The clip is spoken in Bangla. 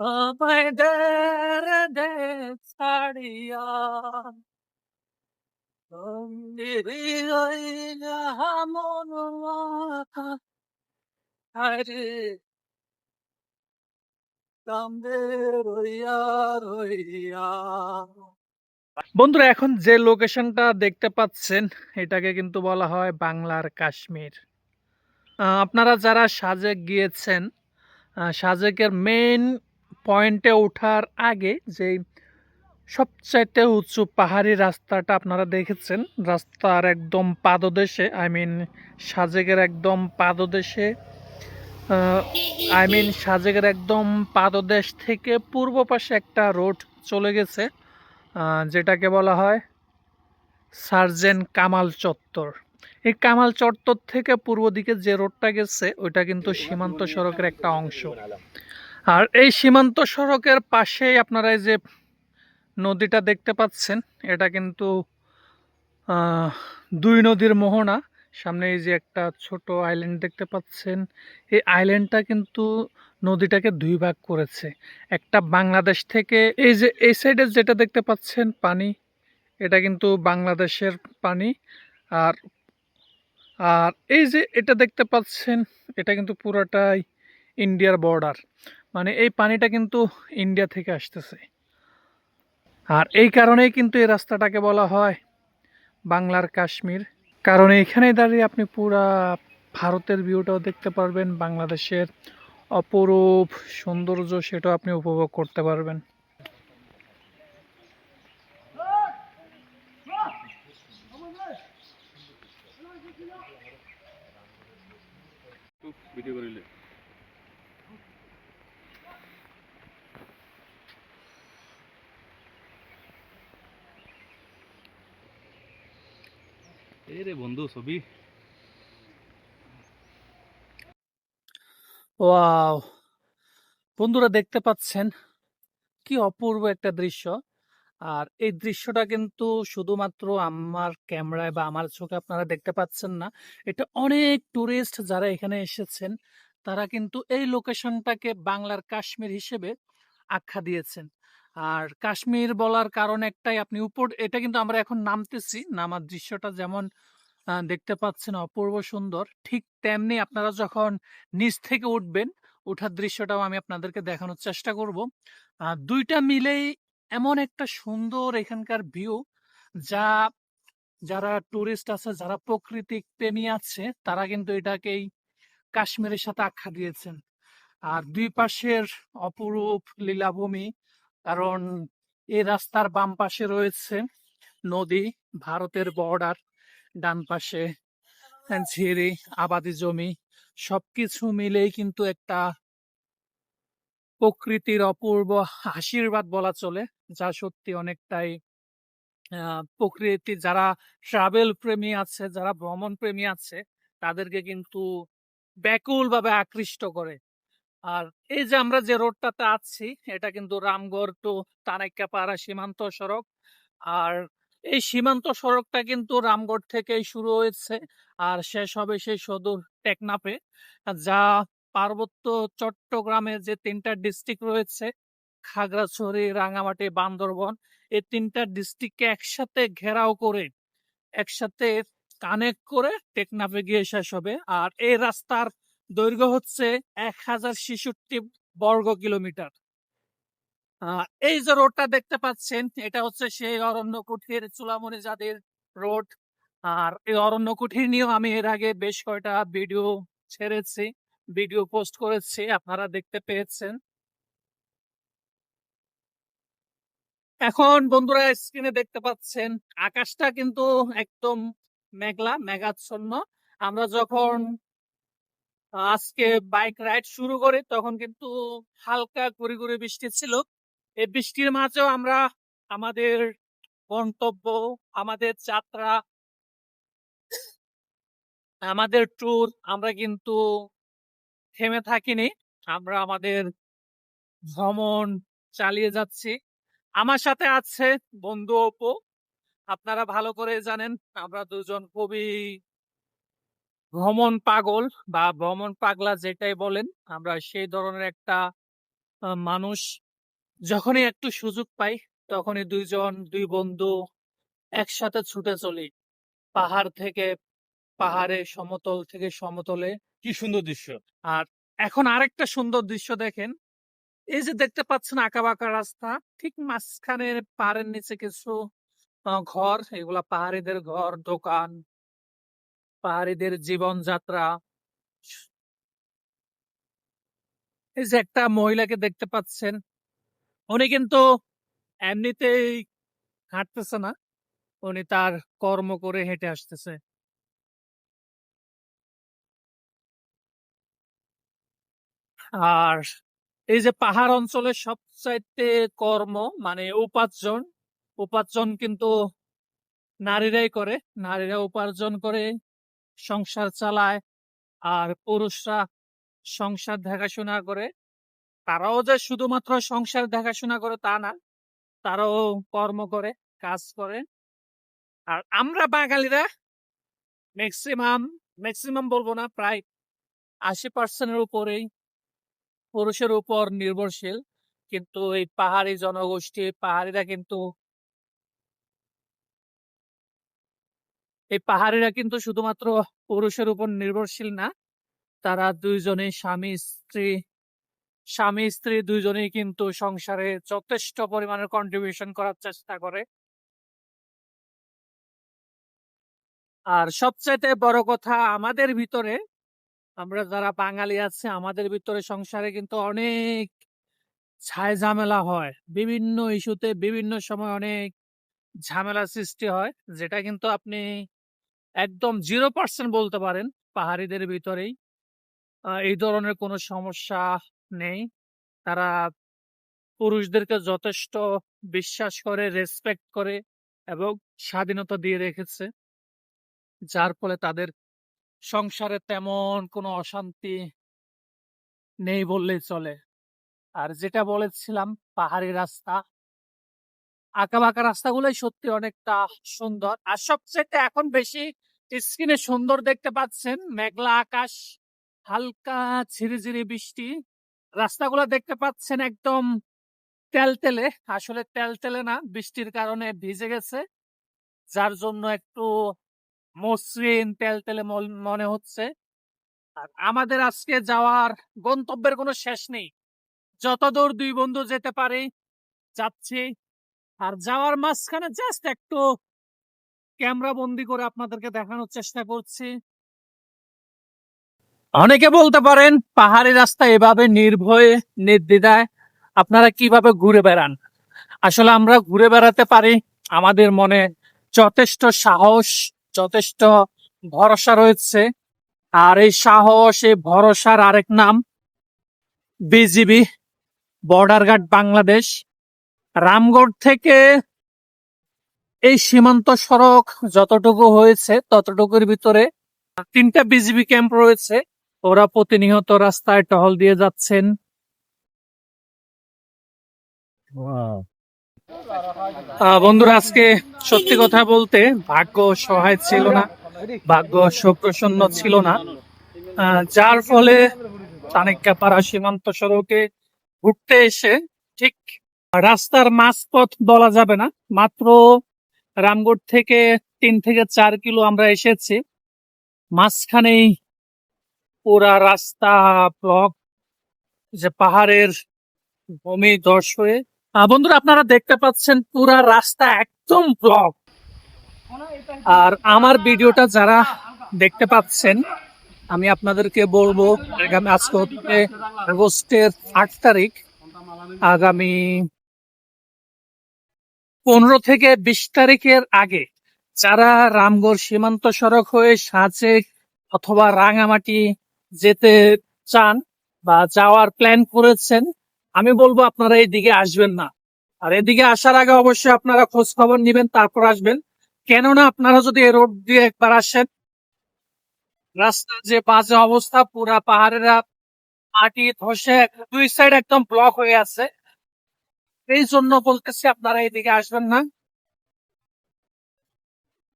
আমায় ডেরে দে ছাড়িয়া। মন রইয়া রইয়া। বন্ধুরা, এখন যে লোকেশনটা দেখতে পাচ্ছেন, এটাকে কিন্তু বলা হয় বাংলার কাশ্মীর। আপনারা যারা সাজেক গিয়েছেন সাজেকের মেইন পয়েন্টে ওঠার আগে যে সবচাইতে উঁচু পাহাড়ি রাস্তাটা আপনারা দেখেছেন, রাস্তার একদম পাদদেশে আই মিন সাজেকের একদম পাদদেশে আই মিন সাজেকের একদম পাদদেশ থেকে পূর্ব পাশে একটা রোড চলে গেছে যেটাকে বলা হয় সার্জেন কামাল চত্বর। এই কামাল চত্বর থেকে পূর্ব দিকে যে রোডটা গেছে, ওইটা কিন্তু সীমান্ত সড়কের একটা অংশ। আর এই সীমান্ত সড়কের পাশেই আপনারা এই যে নদীটা দেখতে পাচ্ছেন, এটা কিন্তু দুই নদীর মোহনা। সামনে এই যে একটা ছোট আইল্যান্ড দেখতে পাচ্ছেন। এই আইল্যান্ডটা কিন্তু নদীটাকে দুই ভাগ করেছে। একটা বাংলাদেশ থেকে এই যে, এই সাইডে যেটা দেখতে পাচ্ছেন, পানি, এটা কিন্তু বাংলাদেশের পানি। আর আর এই যে এটা দেখতে পাচ্ছেন, এটা কিন্তু পুরোটাই ইন্ডিয়ার বর্ডার মানে এই পানিটা কিন্তু ইন্ডিয়া থেকে আসতেছে। আর এই কারণেই কিন্তু এই রাস্তাটাকে বলা হয় বাংলার কাশ্মীর। কারণ এইখানেই দাঁড়িয়ে আপনি পুরা ভারতের ভিউটাও দেখতে পারবেন, বাংলাদেশের অপরূপ সৌন্দর্য সেটাও আপনি উপভোগ করতে পারবেন। ভিডিও বন্ধু, ছবি। ওয়াও। বন্ধুরা দেখতে পাচ্ছেন, কি অপূর্ব একটা দৃশ্য। আর এই দৃশ্যটা কিন্তু শুধুমাত্র আমার ক্যামেরায় বা আমার চোখে আপনারা দেখতে পাচ্ছেন না। এটা অনেক টুরিস্ট যারা এখানে এসেছেন, তারা কিন্তু এই লোকেশনটাকে বাংলার কাশ্মীর হিসেবে আখ্যা দিয়েছেন। আর কাশ্মীর বলার কারণ একটাই, আপনি উপর, এটা কিন্তু আমরা এখন নামতেছি, নামার দৃশ্যটা যেমন দেখতে পাচ্ছেন অপূর্ব সুন্দর, ঠিক তেমনি আপনারা যখন নিচ থেকে উঠবেন, ওঠার দৃশ্যটাও আমি আপনাদেরকে দেখানোর চেষ্টা করব। দুইটা মিলেই এমন একটা সুন্দর এখানকার ভিউ যা যারা টুরিস্ট আছে, যারা প্রকৃতিক প্রেমী আছে, তারা কিন্তু এটাকেই কাশ্মীরের সাথে আখ্যা দিয়েছেন। আর দুই পাশের অপরূপ লীলাভূমি কারণ এই রাস্তার বাম পাশে রয়েছে নদী, ভারতের বর্ডার ডান পাশে ঝিরি, আবাদি জমি, সবকিছু মিলেই কিন্তু একটা প্রকৃতির অপূর্ব আশীর্বাদ বলা চলে, যা সত্যি অনেকটাই প্রকৃতি যারা ট্রাভেল প্রেমী আছে, যারা ভ্রমণ প্রেমী আছে, তাদেরকে কিন্তু ব্যাকুল ভাবে আকৃষ্ট করে। আর এই যে আমরা যে রোডটাতে আছি, এটা কিন্তু রামগড় টু তানাক্যাপাড়া সীমান্ত সড়ক। আর এই সীমান্ত সড়কটা কিন্তু রামগড় থেকেই শুরু হয়েছে আর শেষ হবে সেই সদর টেকনাফে। যা পার্বত্য চট্টগ্রামে যে তিনটা ডিস্ট্রিক্ট রয়েছে, খাগড়াছড়ি রাঙামাটি বান্দরবন, এই তিনটা ডিস্ট্রিক্টকে একসাথে ঘেরাও করে, একসাথে কানেক্ট করে টেকনাফে গিয়ে শেষ হবে। আর এই রাস্তার দৈর্ঘ্য হচ্ছে এক হাজার ছেষট্টি বর্গ কিলোমিটার। এই যে রোডটা দেখতে পাচ্ছেন, এটা হচ্ছে সেই অরণ্য কুঠির চুলামণি জাতির রোড। আর এই অরণ্য কুঠির নিয়েও আমি এর আগে বেশ কয়টা ভিডিও ছেড়েছি, ভিডিও পোস্ট করেছি, আপনারা দেখতে পেয়েছেন। এখন বন্ধুরা স্ক্রিনে দেখতে পাচ্ছেন, আকাশটা কিন্তু একদম মেঘলা, মেঘাচ্ছন্ন। আমরা যখন আজকে বাইক রাইড শুরু করি, তখন কিন্তু হালকা গুড়ি গুড়ি বৃষ্টি ছিল। এই বৃষ্টির মাঝেও আমরা আমাদের গন্তব্য, আমাদের যাত্রা, আমাদের ট্যুর আমরা কিন্তু থেমে থাকিনি। আমরা আমাদের ভ্রমণ চালিয়ে যাচ্ছি। আমার সাথে আছে বন্ধু অপু। আপনারা ভালো করে জানেন, আমরা দুজন খুবই ভ্রমণ পাগল বা ভ্রমণ পাগলা যেটাই বলেন আমরা সেই ধরনের একটা মানুষ যখনই একটু সুযোগ পাই তখনই দুইজন দুই বন্ধু একসাথে ছুটে চলি। পাহাড় থেকে পাহাড়ে সমতল থেকে সমতলে। কি সুন্দর দৃশ্য। আর এখন আরেকটা সুন্দর দৃশ্য দেখেন। এই যে দেখতে পাচ্ছেন আঁকা বাঁকা রাস্তা ঠিক মাঝখানে পাহাড়ের নিচে কিছু ঘর এগুলা পাহাড়িদের ঘর দোকান। পাহাড়িদের জীবনযাত্রা। এই যে একটা মহিলাকে দেখতে পাচ্ছেন, উনি কিন্তু এমনিতেই হাঁটতেছে না, উনি তার কর্ম করে হেঁটে আসতেছে। আর এই যে পাহাড় অঞ্চলের সবচাইতে কর্ম মানে উপার্জন উপার্জন কিন্তু নারীরাই করে, নারীরা উপার্জন করে। সংসার চালায় আর পুরুষরা সংসার দেখাশোনা করে। তারাও যে শুধুমাত্র সংসার দেখাশোনা করে তা না, তারাও কর্ম করে, কাজ করে। আর আমরা বাঙালিরা ম্যাক্সিমাম ম্যাক্সিমাম বলব না, প্রায় আশি পার্সেন্টের উপরেই পুরুষের উপর নির্ভরশীল। কিন্তু এই পাহাড়ি জনগোষ্ঠী, পাহাড়িরা কিন্তু এই পাহাড়িরা কিন্তু শুধুমাত্র পুরুষের উপর নির্ভরশীল না, তারা দুইজনে স্বামী, স্ত্রী স্বামী, স্ত্রী দুইজনেই কিন্তু সংসারে যথেষ্ট পরিমাণের কন্ট্রিবিউশন করার চেষ্টা করে। আর সবচাইতে বড় কথা আমাদের ভিতরে, আমরা যারা বাঙালি আছে, আমাদের ভিতরে সংসারে কিন্তু অনেক ছাই ঝামেলা হয়। বিভিন্ন ইস্যুতে বিভিন্ন সময় অনেক ঝামেলা সৃষ্টি হয়, যেটা কিন্তু আপনি একদম জিরো পার্সেন্ট বলতে পারেন পাহাড়িদের ভিতরেই। এই ধরনের কোনো সমস্যা নেই। তারা পুরুষদেরকে যথেষ্ট বিশ্বাস করে রেসপেক্ট করে এবং স্বাধীনতা দিয়ে রেখেছে। যার ফলে তাদের সংসারে তেমন কোনো অশান্তি নেই বললেই চলে। আর যেটা বলেছিলাম পাহাড়ি রাস্তা আঁকা বাঁকা রাস্তাগুলোই সত্যি অনেকটা সুন্দর। আর সবচেয়ে এখন বেশি স্ক্রিনে সুন্দর দেখতে পাচ্ছেন মেঘলা আকাশ, হালকা ঝিরিঝিরি বৃষ্টি। রাস্তাগুলো দেখতে পাচ্ছেন একদম তেলতেলে। আসলে তেলতেলে না, বৃষ্টির কারণে ভিজে গেছে। যার জন্য একটু মসৃণ তেলতেলে মনে হচ্ছে। আর আমাদের আজকে যাওয়ার গন্তব্যের কোনো শেষ নেই। যতদূর দুই বন্ধু যেতে পারি, যাচ্ছি। আর যাওয়ার মাঝখানে জাস্ট একটু ক্যামেরা বন্দি করে আপনাদেরকে দেখানোর চেষ্টা করছি। অনেকে বলতে পারেন, পাহাড়ি রাস্তা এভাবে নির্ভয়ে, নির্দ্বিধায় আপনারা কীভাবে ঘুরে বেড়ান? আসলে আমরা ঘুরে বেড়াতে পারি, আমাদের মনে যথেষ্ট সাহস, যথেষ্ট ভরসা রয়েছে। আর এই সাহস, এই ভরসার আরেক নাম, BGB, border guard Bangladesh. Ramgarh থেকে এই সীমান্ত সড়ক যতটুকু হয়েছে ততটুকুর ভিতরে তিনটা বিজিবি ক্যাম্প রয়েছে। ওরা প্রতিনিয়ত রাস্তায় টহল দিয়ে যাচ্ছেন। বন্ধুরা আজকে সত্যি কথা বলতে ভাগ্য সহায় ছিল না ভাগ্য সুপ্রসন্ন ছিল না। যার ফলে চাণক্যপাড়া সীমান্ত সড়কে ঘুরতে এসে ঠিক রাস্তার মাঝপথ বলা যাবে না। মাত্র রামগড় থেকে তিন থেকে চার কিলো আমরা এসেছি। মাঝখানেই পুরা রাস্তা ব্লক, যে পাহাড়ের ভূমি ধস হয়ে। বন্ধুরা, আপনারা দেখতে পাচ্ছেন পুরা রাস্তা একদম ব্লক। আর আমার ভিডিওটা যারা দেখতে পাচ্ছেন, আমি আপনাদেরকে বলব, আগামী আজকে হচ্ছে আগস্টের আট তারিখ। আগামী পনেরো থেকে বিশ তারিখের আগে যারা রামগড় সীমান্ত সড়ক হয়ে সাজেক অথবা রাঙামাটি যেতে চান বা যাওয়ার প্ল্যান করেছেন, আমি বলব আপনারা এইদিকে আসবেন না। আর এদিকে আসার আগে অবশ্যই আপনারা খোঁজ খবর নিবেন, তারপর আসবেন। কেননা আপনারা যদি এই রোড দিয়ে একবার আসেন, রাস্তার যে বাজে অবস্থা, পুরা পাহাড়েরা মাটি ধসে দুই সাইড একদম ব্লক হয়ে আছে। এই জন্য বলতেছি আপনারা এদিকে আসবেন না।